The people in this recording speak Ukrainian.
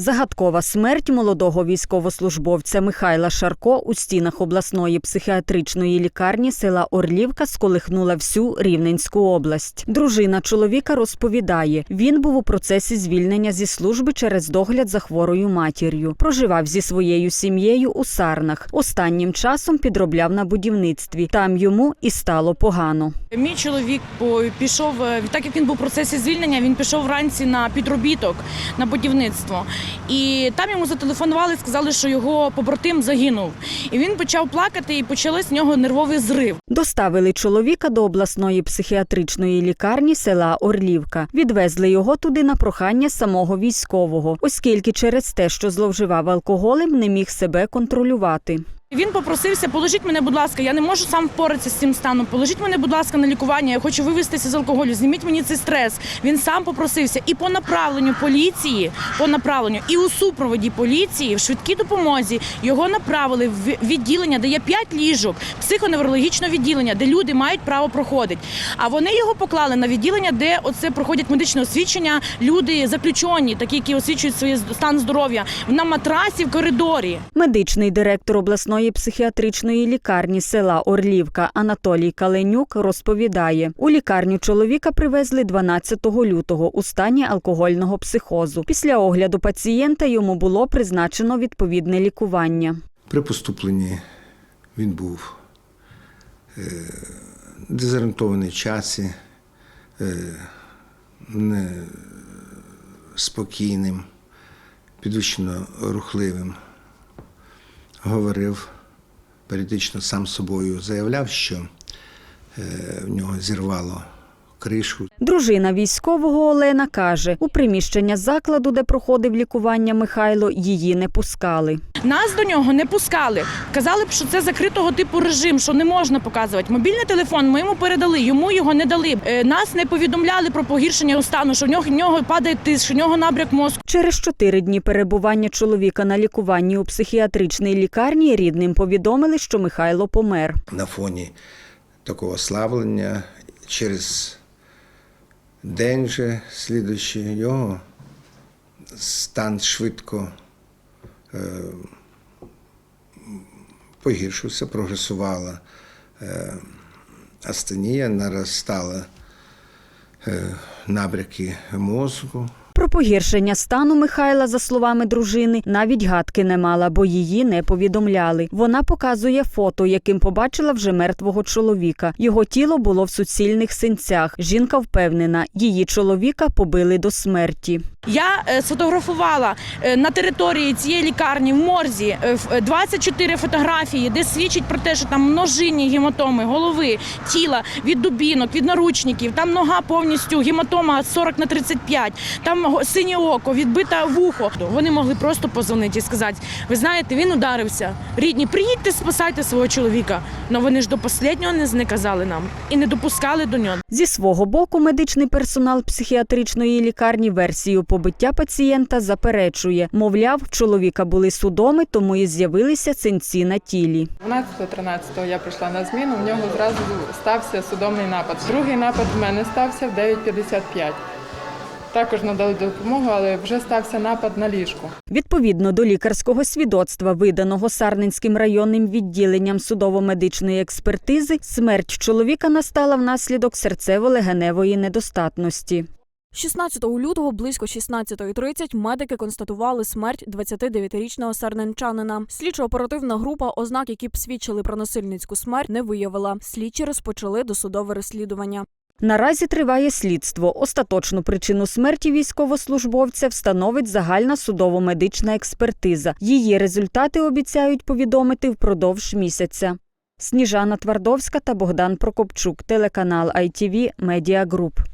Загадкова смерть молодого військовослужбовця Михайла Шарко у стінах обласної психіатричної лікарні села Орлівка сколихнула всю Рівненську область. Дружина чоловіка розповідає, він був у процесі звільнення зі служби через догляд за хворою матір'ю. Проживав зі своєю сім'єю у Сарнах. Останнім часом підробляв на будівництві. Там йому і стало погано. Мій чоловік пішов, е, так як він був у процесі звільнення, він пішов вранці на підробіток на будівництво. І там йому зателефонували, сказали, що його побратим загинув. І він почав плакати, і почався з нього нервовий зрив. Доставили чоловіка до обласної психіатричної лікарні села Орлівка. Відвезли його туди на прохання самого військового, оскільки через те, що зловживав алкоголем, не міг себе контролювати. Він попросився, положіть мене, будь ласка, я не можу сам впоратися з цим станом. Положіть мене, будь ласка, на лікування. Я хочу вивестися з алкоголю. Зніміть мені цей стрес. Він сам попросився. І по направленню поліції, по направленню, і у супроводі поліції в швидкій допомозі його направили в відділення, де є п'ять ліжок, психоневрологічне відділення, де люди мають право проходити. А вони його поклали на відділення, де оце проходять медичне освідчення. Люди заключені, такі, які освідчують свій стан здоров'я на матрасі в коридорі. Медичний директор обласної психіатричної лікарні села Орлівка Анатолій Каленюк розповідає, у лікарню чоловіка привезли 12 лютого у стані алкогольного психозу. Після огляду пацієнта йому було призначено відповідне лікування. При поступленні він був е, дезорієнтований часі, е, не спокійним, підвищено рухливим. Говорив періодично сам собою, заявляв, що е, в нього зірвало кришу. Дружина військового Олена каже, у приміщення закладу, де проходив лікування Михайло, її не пускали. Нас до нього не пускали. Казали б, що це закритого типу режим, що не можна показувати. Мобільний телефон ми йому передали, йому його не дали. Е, Нас не повідомляли про погіршення стану, що в нього в нього падає тиск, що в нього набряк мозку. Через чотири дні перебування чоловіка на лікуванні у психіатричній лікарні рідним повідомили, що Михайло помер. на фоні такого славлення через день же слідуючий його стан швидко е, погіршився, прогресувала е, астенія, наростали е, набряки мозку. Про погіршення стану Михайла, за словами дружини, навіть гадки не мала, бо її не повідомляли. Вона показує фото, яким побачила вже мертвого чоловіка. Його тіло було в суцільних синцях. Жінка впевнена, її чоловіка побили до смерті. Я е, сфотографувала е, на території цієї лікарні в морзі е, в- е, 24 фотографії, де свідчить про те, що там множинні гематоми голови, тіла від дубінок, від наручників. Там нога повністю гематома 40 на 35, там синє око, відбите вухо. Вони могли просто позвонити і сказати: ви знаєте, він ударився. Рідні, приїдьте, спасайте свого чоловіка. Але вони ж до останнього не, казали нам і не допускали до нього. Зі свого боку, медичний персонал психіатричної лікарні версію побиття пацієнта заперечує. Мовляв, чоловіка були судоми, тому і з'явилися синці на тілі. 12-13 я прийшла на зміну, в нього зразу стався судомний напад. Другий напад в мене стався в 9.55. Також надали допомогу, але вже стався напад на ліжку. Відповідно до лікарського свідоцтва, виданого Сарненським районним відділенням судово-медичної експертизи, смерть чоловіка настала внаслідок серцево-легеневої недостатності. 16 лютого близько 16.30 медики констатували смерть 29-річного сарненчанина. Слідчо-оперативна група ознак, які б свідчили про насильницьку смерть, не виявила. Слідчі розпочали досудове розслідування. Наразі триває слідство. Остаточну причину смерті військовослужбовця встановить загальна судово-медична експертиза. Її результати обіцяють повідомити впродовж місяця. Сніжана Твардовська та Богдан Прокопчук, телеканал ITV Media Group.